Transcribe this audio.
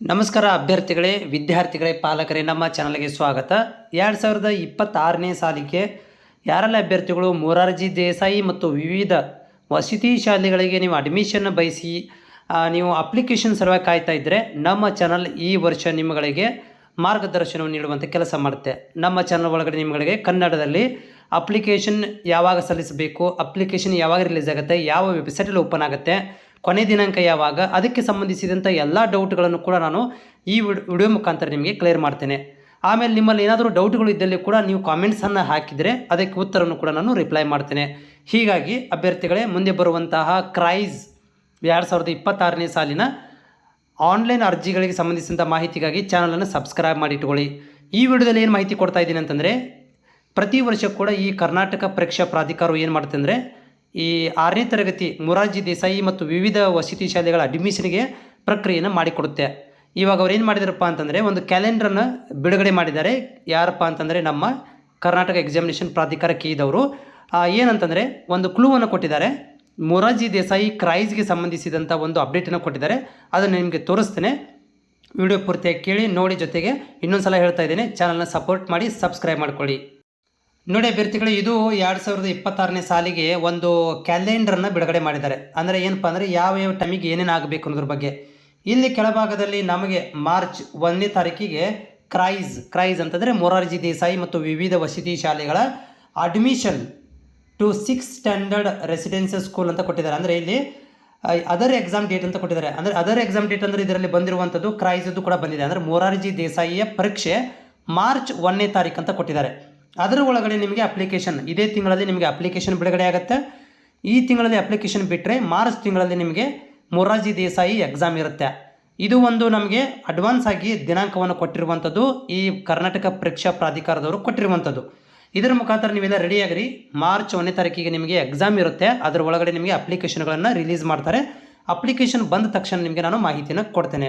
ನಮಸ್ಕಾರ ಅಭ್ಯರ್ಥಿಗಳೇ, ವಿದ್ಯಾರ್ಥಿಗಳೇ, ಪಾಲಕರೇ, ನಮ್ಮ ಚಾನಲ್ಗೆ ಸ್ವಾಗತ. ಎರಡು ಸಾವಿರದ ಇಪ್ಪತ್ತಾರನೇ ಸಾಲಿಗೆ ಯಾರೆಲ್ಲ ಅಭ್ಯರ್ಥಿಗಳು ಮೊರಾರ್ಜಿ ದೇಸಾಯಿ ಮತ್ತು ವಿವಿಧ ವಸತಿ ಶಾಲೆಗಳಿಗೆ ನೀವು ಅಡ್ಮಿಷನ್ ಬಯಸಿ ನೀವು ಅಪ್ಲಿಕೇಶನ್ ಸಲುವಾಗಿ ಕಾಯ್ತಾ ಇದ್ದರೆ ನಮ್ಮ ಚಾನಲ್ ಈ ವರ್ಷ ನಿಮ್ಮಗಳಿಗೆ ಮಾರ್ಗದರ್ಶನವನ್ನು ನೀಡುವಂಥ ಕೆಲಸ ಮಾಡುತ್ತೆ. ನಮ್ಮ ಚಾನಲ್ ಒಳಗಡೆ ನಿಮ್ಮಗಳಿಗೆ ಕನ್ನಡದಲ್ಲಿ ಅಪ್ಲಿಕೇಶನ್ ಯಾವಾಗ ಸಲ್ಲಿಸಬೇಕು ಅಪ್ಲಿಕೇಶನ್ ಯಾವಾಗ ರಿಲೀಸ್ ಆಗುತ್ತೆ, ಯಾವ ವೆಬ್ಸೈಟಲ್ಲಿ ಓಪನ್ ಆಗುತ್ತೆ ಕೊನೆ ದಿನಾಂಕ ಯಾವಾಗ, ಅದಕ್ಕೆ ಸಂಬಂಧಿಸಿದಂಥ ಎಲ್ಲ ಡೌಟ್ಗಳನ್ನು ಕೂಡ ನಾನು ಈ ವಿಡಿಯೋ ಮುಖಾಂತರ ನಿಮಗೆ ಕ್ಲಿಯರ್ ಮಾಡ್ತೇನೆ. ಆಮೇಲೆ ನಿಮ್ಮಲ್ಲಿ ಏನಾದರೂ ಡೌಟ್ಗಳು ಇದ್ದಲ್ಲಿ ಕೂಡ ನೀವು ಕಾಮೆಂಟ್ಸನ್ನು ಹಾಕಿದರೆ ಅದಕ್ಕೆ ಉತ್ತರವನ್ನು ಕೂಡ ನಾನು ರಿಪ್ಲೈ ಮಾಡ್ತೇನೆ. ಹೀಗಾಗಿ ಅಭ್ಯರ್ಥಿಗಳೇ, ಮುಂದೆ ಬರುವಂತಹ ಕ್ರೈಸ್ ಎರಡು ಸಾವಿರದ ಇಪ್ಪತ್ತಾರನೇ ಸಾಲಿನ ಆನ್ಲೈನ್ ಅರ್ಜಿಗಳಿಗೆ ಸಂಬಂಧಿಸಿದಂಥ ಮಾಹಿತಿಗಾಗಿ ಚಾನಲನ್ನು ಸಬ್ಸ್ಕ್ರೈಬ್ ಮಾಡಿ ಇಟ್ಕೊಳ್ಳಿ ಈ ವಿಡಿಯೋದಲ್ಲಿ ಏನು ಮಾಹಿತಿ ಕೊಡ್ತಾ ಇದ್ದೀನಿ ಅಂತಂದರೆ, ಪ್ರತಿ ವರ್ಷ ಕೂಡ ಈ ಕರ್ನಾಟಕ ಪರೀಕ್ಷಾ ಪ್ರಾಧಿಕಾರವು ಏನು ಮಾಡುತ್ತೆ ಅಂದರೆ ಈ ಆರನೇ ತರಗತಿ ಮೊರಾರ್ಜಿ ದೇಸಾಯಿ ಮತ್ತು ವಿವಿಧ ವಸತಿ ಶಾಲೆಗಳ ಅಡ್ಮಿಷನ್ಗೆ ಪ್ರಕ್ರಿಯೆಯನ್ನು ಮಾಡಿಕೊಡುತ್ತೆ. ಇವಾಗ ಅವ್ರು ಏನು ಮಾಡಿದಾರಪ್ಪ ಅಂತಂದರೆ ಒಂದು ಕ್ಯಾಲೆಂಡ್ರನ್ನು ಬಿಡುಗಡೆ ಮಾಡಿದ್ದಾರೆ. ಯಾರಪ್ಪ ಅಂತಂದರೆ ನಮ್ಮ ಕರ್ನಾಟಕ ಎಕ್ಸಾಮಿನೇಷನ್ ಪ್ರಾಧಿಕಾರ ಕೀದವರು ಏನಂತಂದರೆ ಒಂದು ಕ್ಲೂವನ್ನು ಕೊಟ್ಟಿದ್ದಾರೆ. ಮೊರಾರ್ಜಿ ದೇಸಾಯಿ ಕ್ರೈಸ್ಗೆ ಸಂಬಂಧಿಸಿದಂಥ ಒಂದು ಅಪ್ಡೇಟನ್ನು ಕೊಟ್ಟಿದ್ದಾರೆ. ಅದನ್ನು ನಿಮಗೆ ತೋರಿಸ್ತೇನೆ. ವಿಡಿಯೋ ಪೂರ್ತಿಯಾಗಿ ಕೇಳಿ ನೋಡಿ ಜೊತೆಗೆ ಇನ್ನೊಂದು ಸಲ ಹೇಳ್ತಾ ಇದ್ದೇನೆ. ಚಾನಲ್ನ ಸಪೋರ್ಟ್ ಮಾಡಿ, ಸಬ್ಸ್ಕ್ರೈಬ್ ಮಾಡ್ಕೊಳ್ಳಿ. ನೋಡಿ ಅಭ್ಯರ್ಥಿಗಳು, ಇದು ಎರಡು ಸಾವಿರದ ಇಪ್ಪತ್ತಾರನೇ ಸಾಲಿಗೆ ಒಂದು ಕ್ಯಾಲೆಂಡರನ್ನು ಬಿಡುಗಡೆ ಮಾಡಿದ್ದಾರೆ. ಅಂದರೆ ಏನಪ್ಪ ಅಂದರೆ ಯಾವ ಯಾವ ಟೈಮಿಗೆ ಏನೇನು ಆಗಬೇಕು ಅನ್ನೋದ್ರ ಬಗ್ಗೆ. ಇಲ್ಲಿ ಕೆಳಭಾಗದಲ್ಲಿ ನಮಗೆ ಮಾರ್ಚ್ ಒಂದನೇ ತಾರೀಕಿಗೆ ಕ್ರೈಸ್ ಕ್ರೈಸ್ ಅಂತಂದರೆ ಮೊರಾರ್ಜಿ ದೇಸಾಯಿ ಮತ್ತು ವಿವಿಧ ವಸತಿ ಶಾಲೆಗಳ admission to six standard residential school ಅಂತ ಕೊಟ್ಟಿದ್ದಾರೆ. ಅಂದರೆ ಇಲ್ಲಿ ಅದರ್ ಎಕ್ಸಾಮ್ ಡೇಟ್ ಅಂತ ಕೊಟ್ಟಿದ್ದಾರೆ. ಅಂದರೆ ಅದರ್ ಎಕ್ಸಾಮ್ ಡೇಟ್ ಅಂದರೆ ಇದರಲ್ಲಿ ಬಂದಿರುವಂಥದ್ದು ಕ್ರೈಸದ್ದು ಕೂಡ ಬಂದಿದೆ. ಅಂದರೆ ಮೊರಾರ್ಜಿ ದೇಸಾಯಿಯ ಪರೀಕ್ಷೆ ಮಾರ್ಚ್ ಒಂದನೇ ತಾರೀಕು ಅಂತ ಕೊಟ್ಟಿದ್ದಾರೆ. ಅದರ ಒಳಗಡೆ ನಿಮಗೆ ಅಪ್ಲಿಕೇಶನ್ ಇದೇ ತಿಂಗಳಲ್ಲಿ ನಿಮಗೆ ಅಪ್ಲಿಕೇಶನ್ ಬಿಡುಗಡೆ ಆಗುತ್ತೆ. ಈ ತಿಂಗಳಲ್ಲಿ ಅಪ್ಲಿಕೇಶನ್ ಬಿಟ್ಟರೆ ಮಾರ್ಚ್ ತಿಂಗಳಲ್ಲಿ ನಿಮಗೆ ಮೊರಾರ್ಜಿ ದೇಸಾಯಿ ಎಕ್ಸಾಮ್ ಇರುತ್ತೆ. ಇದು ಒಂದು ನಮಗೆ ಅಡ್ವಾನ್ಸ್ ಆಗಿ ದಿನಾಂಕವನ್ನು ಕೊಟ್ಟಿರುವಂಥದ್ದು, ಈ ಕರ್ನಾಟಕ ಪರೀಕ್ಷಾ ಪ್ರಾಧಿಕಾರದವರು ಕೊಟ್ಟಿರುವಂಥದ್ದು. ಇದರ ಮುಖಾಂತರ ನೀವೆಲ್ಲ ರೆಡಿ ಆಗಿರಿ. ಮಾರ್ಚ್ ಒಂದನೇ ತಾರೀಕಿಗೆ ನಿಮಗೆ ಎಕ್ಸಾಮ್ ಇರುತ್ತೆ. ಅದರ ಒಳಗಡೆ ನಿಮಗೆ ಅಪ್ಲಿಕೇಶನ್ಗಳನ್ನು ರಿಲೀಸ್ ಮಾಡ್ತಾರೆ. ಅಪ್ಲಿಕೇಶನ್ ಬಂದ ತಕ್ಷಣ ನಿಮಗೆ ನಾನು ಮಾಹಿತಿಯನ್ನು ಕೊಡ್ತೇನೆ.